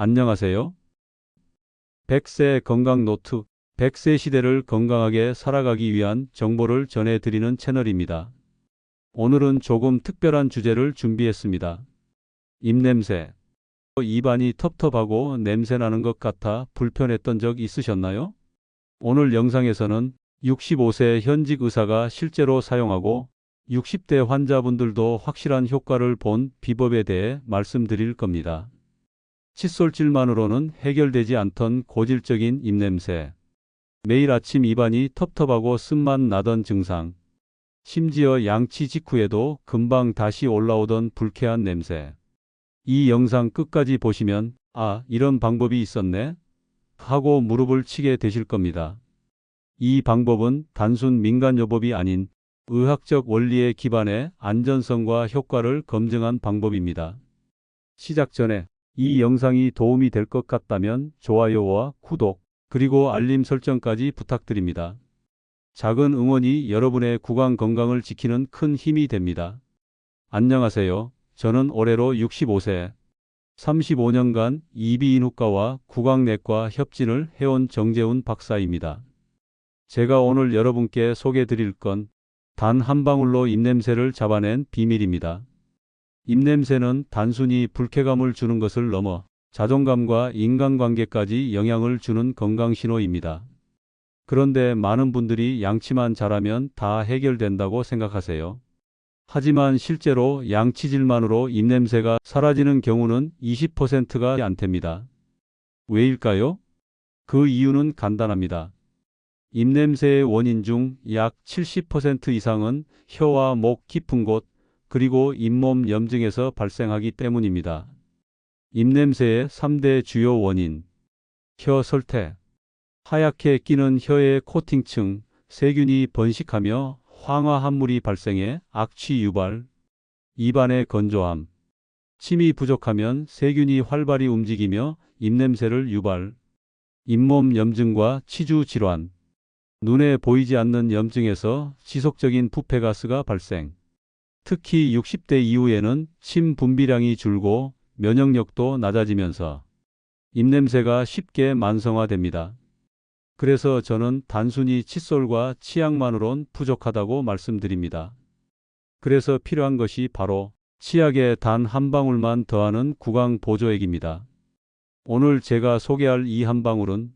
안녕하세요. 100세 건강 노트, 100세 시대를 건강하게 살아가기 위한 정보를 전해드리는 채널입니다. 오늘은 조금 특별한 주제를 준비했습니다. 입냄새. 입안이 텁텁하고 냄새나는 것 같아 불편했던 적 있으셨나요? 오늘 영상에서는 65세 현직 의사가 실제로 사용하고 60대 환자분들도 확실한 효과를 본 비법에 대해 말씀드릴 겁니다. 칫솔질만으로는 해결되지 않던 고질적인 입냄새. 매일 아침 입안이 텁텁하고 쓴맛 나던 증상. 심지어 양치 직후에도 금방 다시 올라오던 불쾌한 냄새. 이 영상 끝까지 보시면, 아, 이런 방법이 있었네? 하고 무릎을 치게 되실 겁니다. 이 방법은 단순 민간요법이 아닌 의학적 원리에 기반해 안전성과 효과를 검증한 방법입니다. 시작 전에 이 영상이 도움이 될 것 같다면 좋아요와 구독, 그리고 알림 설정까지 부탁드립니다. 작은 응원이 여러분의 구강 건강을 지키는 큰 힘이 됩니다. 안녕하세요. 저는 올해로 65세, 35년간 이비인후과와 구강내과 협진을 해온 정재훈 박사입니다. 제가 오늘 여러분께 소개해 드릴 건 단 한 방울로 입냄새를 잡아낸 비밀입니다. 입냄새는 단순히 불쾌감을 주는 것을 넘어 자존감과 인간관계까지 영향을 주는 건강신호입니다. 그런데 많은 분들이 양치만 잘하면 다 해결된다고 생각하세요. 하지만 실제로 양치질만으로 입냄새가 사라지는 경우는 20%가 안 됩니다. 왜일까요? 그 이유는 간단합니다. 입냄새의 원인 중 약 70% 이상은 혀와 목 깊은 곳, 그리고 잇몸 염증에서 발생하기 때문입니다. 입냄새의 3대 주요 원인. 혀 설태. 하얗게 끼는 혀의 코팅층, 세균이 번식하며 황화합물이 발생해 악취 유발. 입안의 건조함. 침이 부족하면 세균이 활발히 움직이며 입냄새를 유발. 잇몸 염증과 치주 질환. 눈에 보이지 않는 염증에서 지속적인 부패가스가 발생. 특히 60대 이후에는 침 분비량이 줄고 면역력도 낮아지면서 입냄새가 쉽게 만성화됩니다. 그래서 저는 단순히 칫솔과 치약만으론 부족하다고 말씀드립니다. 그래서 필요한 것이 바로 치약에 단 한 방울만 더하는 구강 보조액입니다. 오늘 제가 소개할 이 한 방울은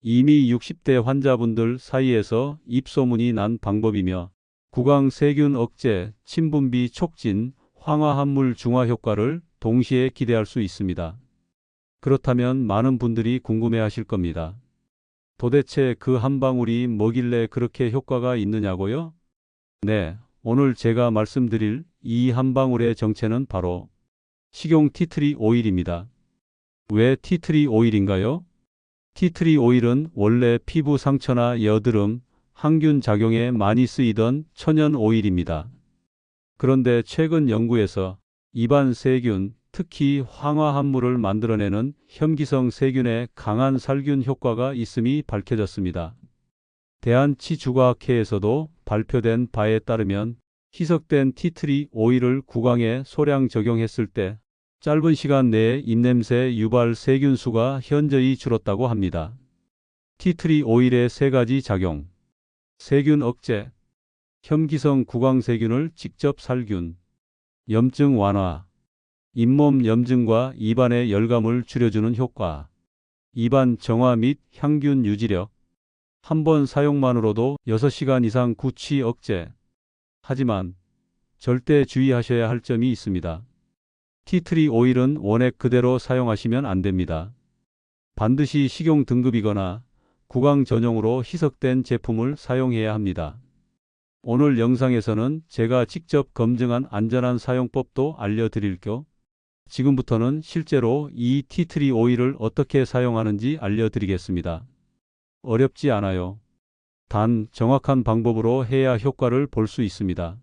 이미 60대 환자분들 사이에서 입소문이 난 방법이며 구강 세균 억제, 침분비 촉진, 황화합물 중화 효과를 동시에 기대할 수 있습니다. 그렇다면 많은 분들이 궁금해 하실 겁니다. 도대체 그 한 방울이 뭐길래 그렇게 효과가 있느냐고요? 네, 오늘 제가 말씀드릴 이 한 방울의 정체는 바로 식용 티트리 오일입니다. 왜 티트리 오일인가요? 티트리 오일은 원래 피부 상처나 여드름, 항균 작용에 많이 쓰이던 천연 오일입니다. 그런데 최근 연구에서 입안 세균, 특히 황화합물을 만들어내는 혐기성 세균의 강한 살균 효과가 있음이 밝혀졌습니다. 대한치주과학회에서도 발표된 바에 따르면 희석된 티트리 오일을 구강에 소량 적용했을 때 짧은 시간 내에 입냄새 유발 세균 수가 현저히 줄었다고 합니다. 티트리 오일의 세 가지 작용. 세균 억제. 혐기성 구강세균을 직접 살균. 염증 완화. 잇몸 염증과 입안의 열감을 줄여주는 효과. 입안 정화 및 향균 유지력. 한 번 사용만으로도 6시간 이상 구취 억제. 하지만 절대 주의하셔야 할 점이 있습니다. 티트리 오일은 원액 그대로 사용하시면 안 됩니다. 반드시 식용 등급이거나 구강 전용으로 희석된 제품을 사용해야 합니다. 오늘 영상에서는 제가 직접 검증한 안전한 사용법도 알려드릴 겸 지금부터는 실제로 이 티트리 오일을 어떻게 사용하는지 알려드리겠습니다. 어렵지 않아요. 단 정확한 방법으로 해야 효과를 볼 수 있습니다.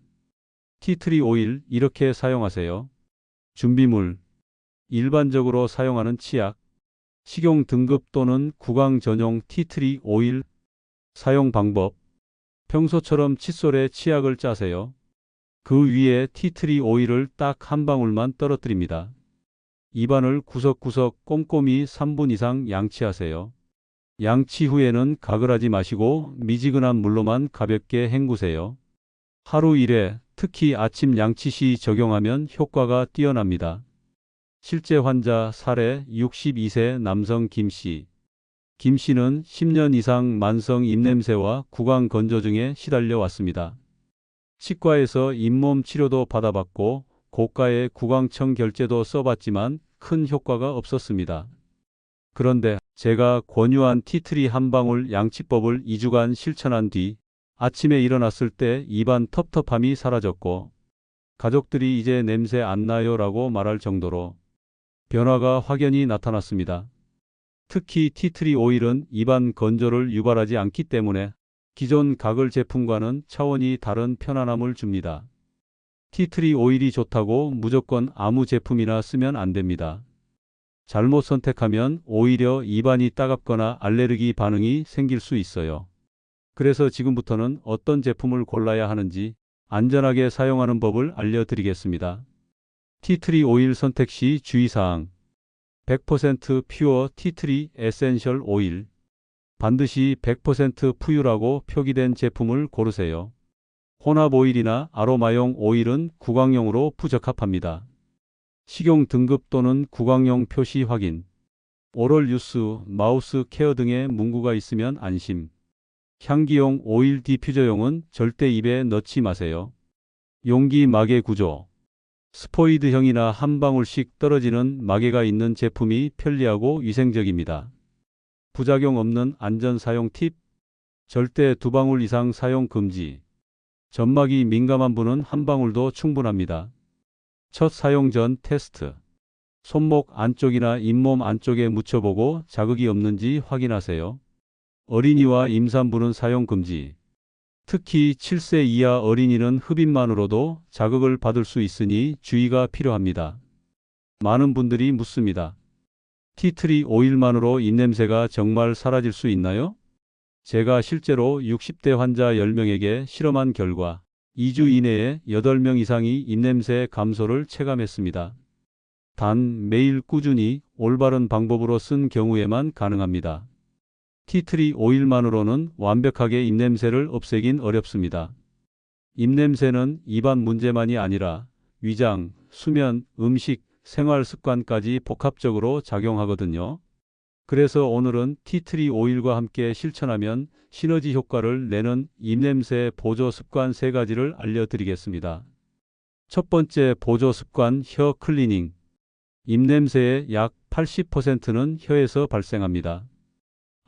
티트리 오일 이렇게 사용하세요. 준비물 일반적으로 사용하는 치약 식용 등급 또는 구강 전용 티트리 오일 사용 방법 평소처럼 칫솔에 치약을 짜세요. 그 위에 티트리 오일을 딱 한 방울만 떨어뜨립니다. 입안을 구석구석 꼼꼼히 3분 이상 양치하세요. 양치 후에는 가글하지 마시고 미지근한 물로만 가볍게 헹구세요. 하루 1회, 특히 아침 양치 시 적용하면 효과가 뛰어납니다. 실제 환자 사례 62세 남성 김 씨. 김 씨는 10년 이상 만성 입냄새와 구강 건조증에 시달려 왔습니다. 치과에서 잇몸 치료도 받아봤고 고가의 구강청 결제도 써봤지만 큰 효과가 없었습니다. 그런데 제가 권유한 티트리 한 방울 양치법을 2주간 실천한 뒤 아침에 일어났을 때 입안 텁텁함이 사라졌고 가족들이 이제 냄새 안 나요라고 말할 정도로 변화가 확연히 나타났습니다. 특히 티트리 오일은 입안 건조를 유발하지 않기 때문에 기존 가글 제품과는 차원이 다른 편안함을 줍니다. 티트리 오일이 좋다고 무조건 아무 제품이나 쓰면 안 됩니다. 잘못 선택하면 오히려 입안이 따갑거나 알레르기 반응이 생길 수 있어요. 그래서 지금부터는 어떤 제품을 골라야 하는지 안전하게 사용하는 법을 알려드리겠습니다. 티트리 오일 선택 시 주의사항 100% 퓨어 티트리 에센셜 오일 반드시 100% 푸유라고 표기된 제품을 고르세요. 혼합 오일이나 아로마용 오일은 구강용으로 부적합합니다. 식용 등급 또는 구강용 표시 확인. 오럴 유스, 마우스 케어 등의 문구가 있으면 안심. 향기용 오일 디퓨저용은 절대 입에 넣지 마세요. 용기 마개 구조. 스포이드형이나 한 방울씩 떨어지는 마개가 있는 제품이 편리하고 위생적입니다. 부작용 없는 안전 사용 팁. 절대 두 방울 이상 사용 금지. 점막이 민감한 분은 한 방울도 충분합니다. 첫 사용 전 테스트. 손목 안쪽이나 잇몸 안쪽에 묻혀보고 자극이 없는지 확인하세요. 어린이와 임산부는 사용 금지. 특히 7세 이하 어린이는 흡입만으로도 자극을 받을 수 있으니 주의가 필요합니다. 많은 분들이 묻습니다. 티트리 오일만으로 입냄새가 정말 사라질 수 있나요? 제가 실제로 60대 환자 10명에게 실험한 결과 2주 이내에 8명 이상이 입냄새 감소를 체감했습니다. 단 매일 꾸준히 올바른 방법으로 쓴 경우에만 가능합니다. 티트리 오일만으로는 완벽하게 입냄새를 없애긴 어렵습니다. 입냄새는 입안 문제만이 아니라 위장, 수면, 음식, 생활 습관까지 복합적으로 작용하거든요. 그래서 오늘은 티트리 오일과 함께 실천하면 시너지 효과를 내는 입냄새 보조 습관 세 가지를 알려드리겠습니다. 첫 번째 보조 습관 혀 클리닝. 입냄새의 약 80%는 혀에서 발생합니다.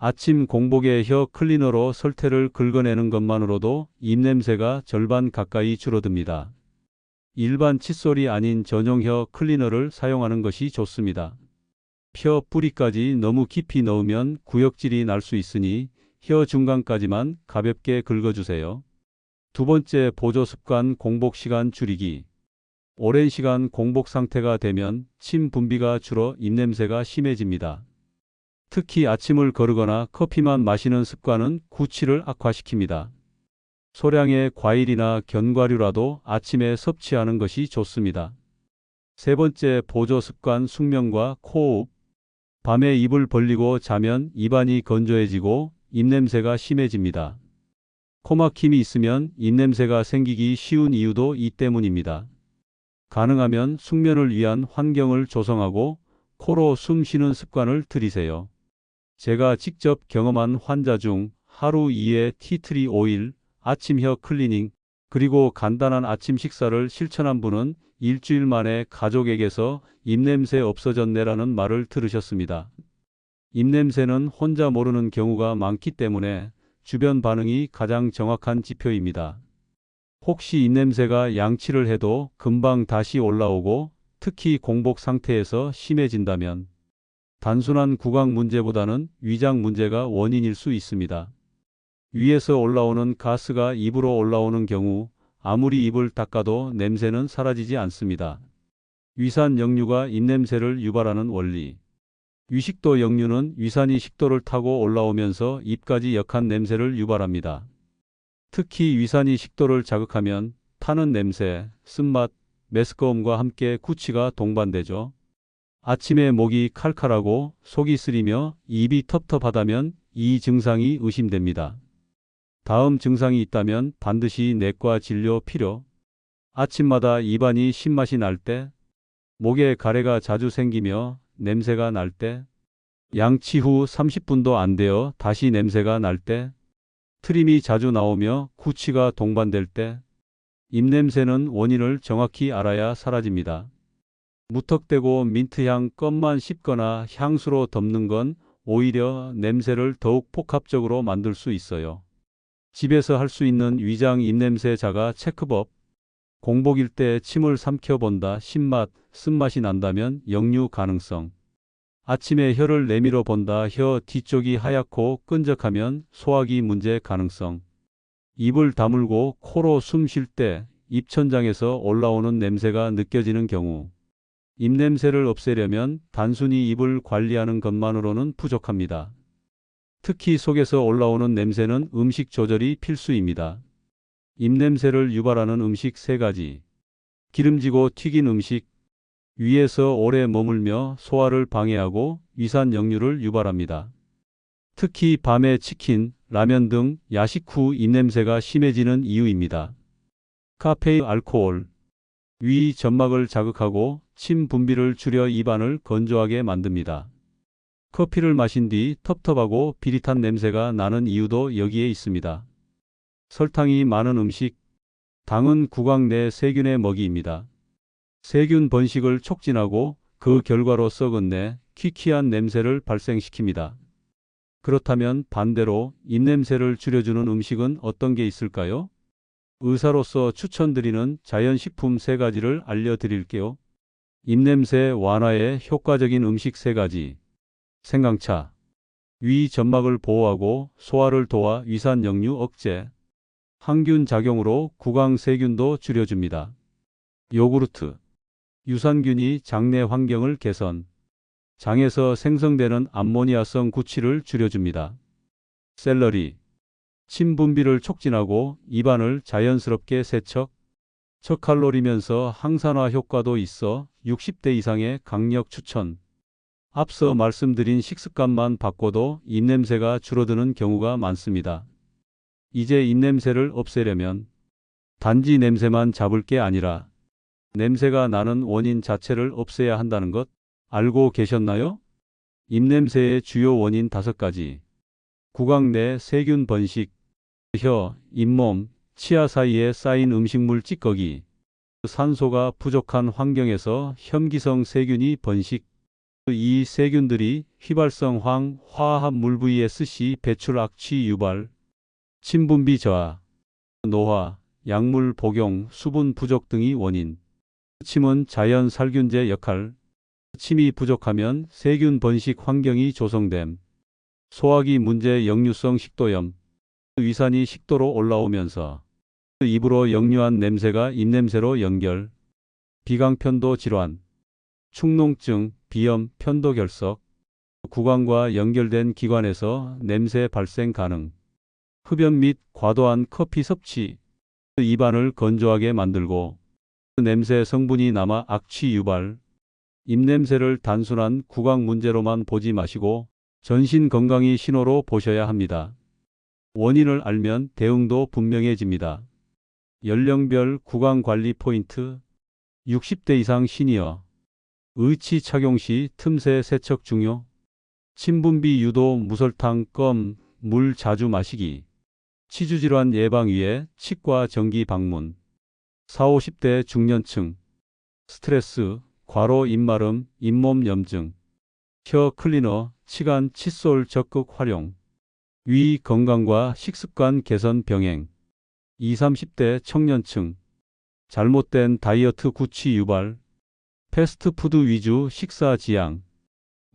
아침 공복에 혀 클리너로 설태를 긁어내는 것만으로도 입냄새가 절반 가까이 줄어듭니다. 일반 칫솔이 아닌 전용 혀 클리너를 사용하는 것이 좋습니다. 혀 뿌리까지 너무 깊이 넣으면 구역질이 날 수 있으니 혀 중간까지만 가볍게 긁어주세요. 두 번째 보조 습관 공복 시간 줄이기. 오랜 시간 공복 상태가 되면 침 분비가 줄어 입냄새가 심해집니다. 특히 아침을 거르거나 커피만 마시는 습관은 구취를 악화시킵니다. 소량의 과일이나 견과류라도 아침에 섭취하는 것이 좋습니다. 세 번째 보조 습관 숙면과 코호흡. 밤에 입을 벌리고 자면 입안이 건조해지고 입냄새가 심해집니다. 코막힘이 있으면 입냄새가 생기기 쉬운 이유도 이 때문입니다. 가능하면 숙면을 위한 환경을 조성하고 코로 숨 쉬는 습관을 들이세요. 제가 직접 경험한 환자 중 하루 2회 티트리 오일, 아침 혀 클리닝, 그리고 간단한 아침 식사를 실천한 분은 일주일 만에 가족에게서 입냄새 없어졌네라는 말을 들으셨습니다. 입냄새는 혼자 모르는 경우가 많기 때문에 주변 반응이 가장 정확한 지표입니다. 혹시 입냄새가 양치를 해도 금방 다시 올라오고 특히 공복 상태에서 심해진다면 단순한 구강 문제보다는 위장 문제가 원인일 수 있습니다. 위에서 올라오는 가스가 입으로 올라오는 경우 아무리 입을 닦아도 냄새는 사라지지 않습니다. 위산 역류가 입냄새를 유발하는 원리. 위식도 역류는 위산이 식도를 타고 올라오면서 입까지 역한 냄새를 유발합니다. 특히 위산이 식도를 자극하면 타는 냄새, 쓴맛, 메스꺼움과 함께 구취가 동반되죠. 아침에 목이 칼칼하고 속이 쓰리며 입이 텁텁하다면 이 증상이 의심됩니다. 다음 증상이 있다면 반드시 내과 진료 필요. 아침마다 입안이 신맛이 날 때, 목에 가래가 자주 생기며 냄새가 날 때, 양치 후 30분도 안 되어 다시 냄새가 날 때, 트림이 자주 나오며 구취가 동반될 때, 입냄새는 원인을 정확히 알아야 사라집니다. 무턱대고 민트향 껌만 씹거나 향수로 덮는 건 오히려 냄새를 더욱 복합적으로 만들 수 있어요. 집에서 할 수 있는 위장 입냄새 자가 체크법. 공복일 때 침을 삼켜본다. 신맛, 쓴맛이 난다면 역류 가능성. 아침에 혀를 내밀어 본다. 혀 뒤쪽이 하얗고 끈적하면 소화기 문제 가능성. 입을 다물고 코로 숨 쉴 때 입천장에서 올라오는 냄새가 느껴지는 경우. 입냄새를 없애려면 단순히 입을 관리하는 것만으로는 부족합니다. 특히 속에서 올라오는 냄새는 음식 조절이 필수입니다. 입냄새를 유발하는 음식 세 가지. 기름지고 튀긴 음식. 위에서 오래 머물며 소화를 방해하고 위산 역류를 유발합니다. 특히 밤에 치킨, 라면 등 야식 후 입냄새가 심해지는 이유입니다. 카페인, 알코올. 위 점막을 자극하고 침 분비를 줄여 입안을 건조하게 만듭니다. 커피를 마신 뒤 텁텁하고 비릿한 냄새가 나는 이유도 여기에 있습니다. 설탕이 많은 음식, 당은 구강 내 세균의 먹이입니다. 세균 번식을 촉진하고 그 결과로 썩은 내 퀴퀴한 냄새를 발생시킵니다. 그렇다면 반대로 입냄새를 줄여주는 음식은 어떤 게 있을까요? 의사로서 추천드리는 자연식품 세 가지를 알려드릴게요. 입냄새 완화에 효과적인 음식 세 가지. 생강차. 위 점막을 보호하고 소화를 도와 위산 역류 억제. 항균 작용으로 구강 세균도 줄여줍니다. 요구르트. 유산균이 장내 환경을 개선. 장에서 생성되는 암모니아성 구취를 줄여줍니다. 샐러리. 침 분비를 촉진하고 입안을 자연스럽게 세척. 저칼로리면서 항산화 효과도 있어 60대 이상의 강력 추천. 앞서 말씀드린 식습관만 바꿔도 입냄새가 줄어드는 경우가 많습니다. 이제 입냄새를 없애려면 단지 냄새만 잡을 게 아니라 냄새가 나는 원인 자체를 없애야 한다는 것 알고 계셨나요? 입냄새의 주요 원인 다섯 가지. 구강 내 세균 번식, 혀, 잇몸, 치아 사이에 쌓인 음식물 찌꺼기, 산소가 부족한 환경에서 혐기성 세균이 번식, 이 세균들이 휘발성 황, 화합 물 VSC 배출 악취 유발, 침분비 저하, 노화, 약물 복용, 수분 부족 등이 원인. 침은 자연 살균제 역할. 침이 부족하면 세균 번식 환경이 조성됨. 소화기 문제 역류성 식도염. 위산이 식도로 올라오면서 입으로 역류한 냄새가 입냄새로 연결. 비강편도 질환. 축농증, 비염, 편도결석. 구강과 연결된 기관에서 냄새 발생 가능. 흡연 및 과도한 커피 섭취. 입안을 건조하게 만들고 냄새 성분이 남아 악취 유발. 입냄새를 단순한 구강 문제로만 보지 마시고 전신 건강이 신호로 보셔야 합니다. 원인을 알면 대응도 분명해집니다. 연령별 구강 관리 포인트 60대 이상 시니어 의치 착용 시 틈새 세척 중요 침분비 유도 무설탕 껌 물 자주 마시기 치주질환 예방 위해 치과 정기 방문 40, 50대 중년층 스트레스 과로 입마름 잇몸 염증 혀 클리너 치간 칫솔 적극 활용 위 건강과 식습관 개선 병행. 20, 30대 청년층. 잘못된 다이어트 구취 유발. 패스트푸드 위주 식사 지양.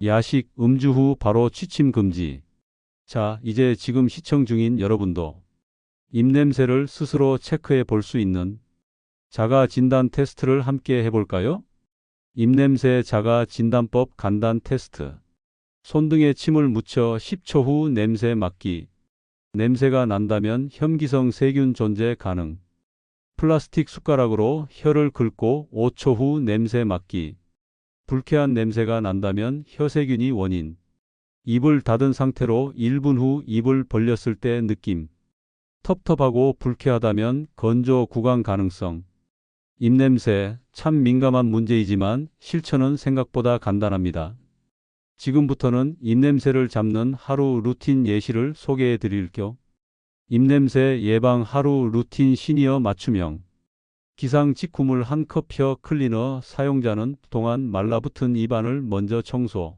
야식 음주 후 바로 취침 금지. 자 이제 지금 시청 중인 여러분도 입냄새를 스스로 체크해 볼 수 있는 자가 진단 테스트를 함께 해볼까요? 입냄새 자가 진단법 간단 테스트 손등에 침을 묻혀 10초 후 냄새 맡기 냄새가 난다면 혐기성 세균 존재 가능. 플라스틱 숟가락으로 혀를 긁고 5초 후 냄새 맡기. 불쾌한 냄새가 난다면 혀세균이 원인. 입을 닫은 상태로 1분 후 입을 벌렸을 때 느낌. 텁텁하고 불쾌하다면 건조 구강 가능성. 입냄새 참 민감한 문제이지만 실천은 생각보다 간단합니다. 지금부터는 입냄새를 잡는 하루 루틴 예시를 소개해 드릴게요. 입냄새 예방 하루 루틴 시니어 맞춤형. 기상 직후물 한 컵 혀 클리너 사용자는 동안 말라붙은 입안을 먼저 청소.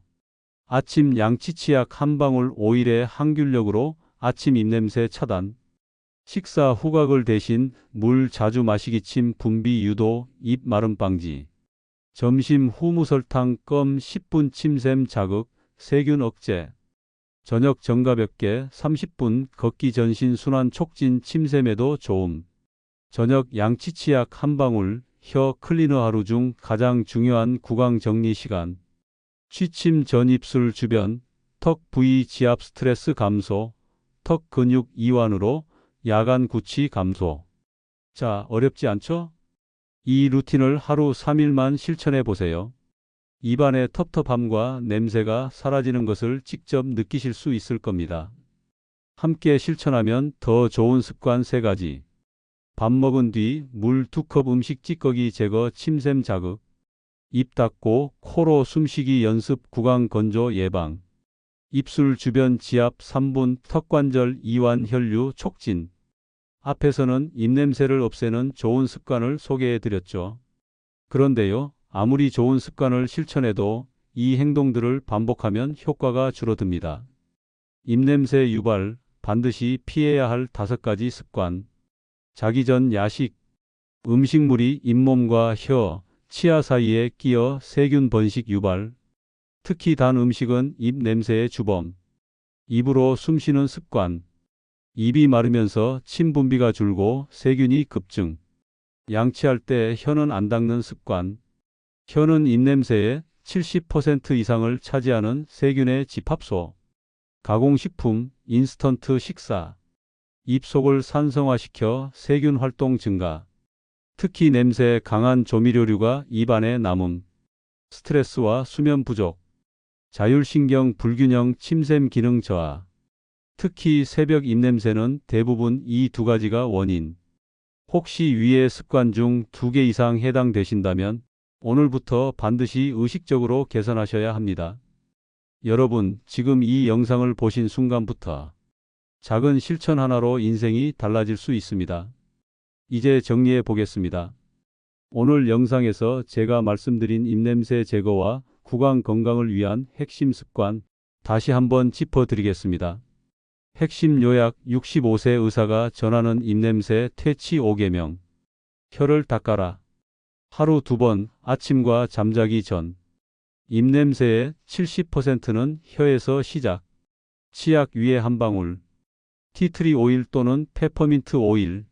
아침 양치치약 한 방울 오일의 항균력으로 아침 입냄새 차단. 식사 후각을 대신 물 자주 마시기 침 분비 유도 입 마름 방지. 점심 후 무설탕 껌 10분 침샘 자극 세균 억제. 저녁 정가볍게 30분 걷기 전신 순환 촉진 침샘에도 좋음. 저녁 양치치약 한 방울 혀 클리너 하루 중 가장 중요한 구강 정리 시간. 취침 전 입술 주변 턱 부위 지압 스트레스 감소, 턱 근육 이완으로 야간 구취 감소. 자, 어렵지 않죠? 이 루틴을 하루 3일만 실천해 보세요. 입안의 텁텁함과 냄새가 사라지는 것을 직접 느끼실 수 있을 겁니다. 함께 실천하면 더 좋은 습관 3가지. 밥 먹은 뒤 물 2컵 음식 찌꺼기 제거 침샘 자극. 입 닫고 코로 숨쉬기 연습 구강 건조 예방. 입술 주변 지압 3분 턱관절 이완 혈류 촉진. 앞에서는 입냄새를 없애는 좋은 습관을 소개해 드렸죠. 그런데요, 아무리 좋은 습관을 실천해도 이 행동들을 반복하면 효과가 줄어듭니다. 입냄새 유발, 반드시 피해야 할 다섯 가지 습관. 자기 전 야식, 음식물이 잇몸과 혀, 치아 사이에 끼어 세균 번식 유발. 특히 단 음식은 입 냄새의 주범. 입으로 숨 쉬는 습관. 입이 마르면서 침 분비가 줄고 세균이 급증. 양치할 때 혀는 안 닦는 습관. 혀는 입냄새의 70% 이상을 차지하는 세균의 집합소. 가공식품, 인스턴트 식사. 입속을 산성화시켜 세균 활동 증가. 특히 냄새 강한 조미료류가 입안에 남음. 스트레스와 수면 부족. 자율신경 불균형 침샘 기능 저하. 특히 새벽 입냄새는 대부분 이 두 가지가 원인. 혹시 위의 습관 중 두 개 이상 해당되신다면 오늘부터 반드시 의식적으로 개선하셔야 합니다. 여러분, 지금 이 영상을 보신 순간부터 작은 실천 하나로 인생이 달라질 수 있습니다. 이제 정리해 보겠습니다. 오늘 영상에서 제가 말씀드린 입냄새 제거와 구강 건강을 위한 핵심 습관 다시 한번 짚어드리겠습니다. 핵심 요약 65세 의사가 전하는 입냄새 퇴치 5개명 혀를 닦아라. 하루 두 번 아침과 잠자기 전 입냄새의 70%는 혀에서 시작. 치약 위에 한 방울 티트리 오일 또는 페퍼민트 오일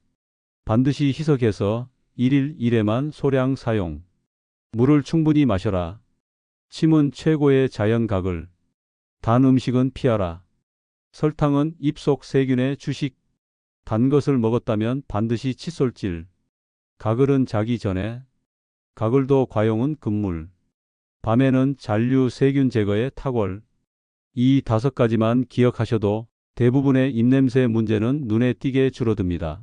반드시 희석해서 1일 1회만 소량 사용. 물을 충분히 마셔라. 침은 최고의 자연각을. 단 음식은 피하라. 설탕은 입속 세균의 주식. 단 것을 먹었다면 반드시 칫솔질. 가글은 자기 전에. 가글도 과용은 금물. 밤에는 잔류 세균 제거에 탁월. 이 다섯 가지만 기억하셔도 대부분의 입냄새 문제는 눈에 띄게 줄어듭니다.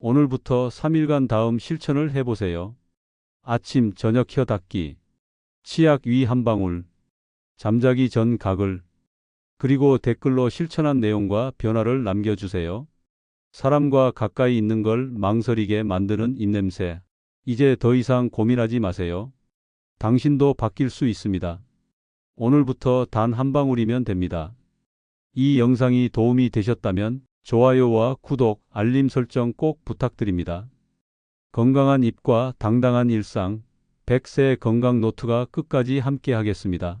오늘부터 3일간 다음 실천을 해보세요. 아침, 저녁 혀 닦기. 치약 위 한 방울. 잠자기 전 가글. 그리고 댓글로 실천한 내용과 변화를 남겨주세요. 사람과 가까이 있는 걸 망설이게 만드는 입냄새. 이제 더 이상 고민하지 마세요. 당신도 바뀔 수 있습니다. 오늘부터 단 한 방울이면 됩니다. 이 영상이 도움이 되셨다면 좋아요와 구독, 알림 설정 꼭 부탁드립니다. 건강한 입과 당당한 일상, 100세 건강 노트가 끝까지 함께 하겠습니다.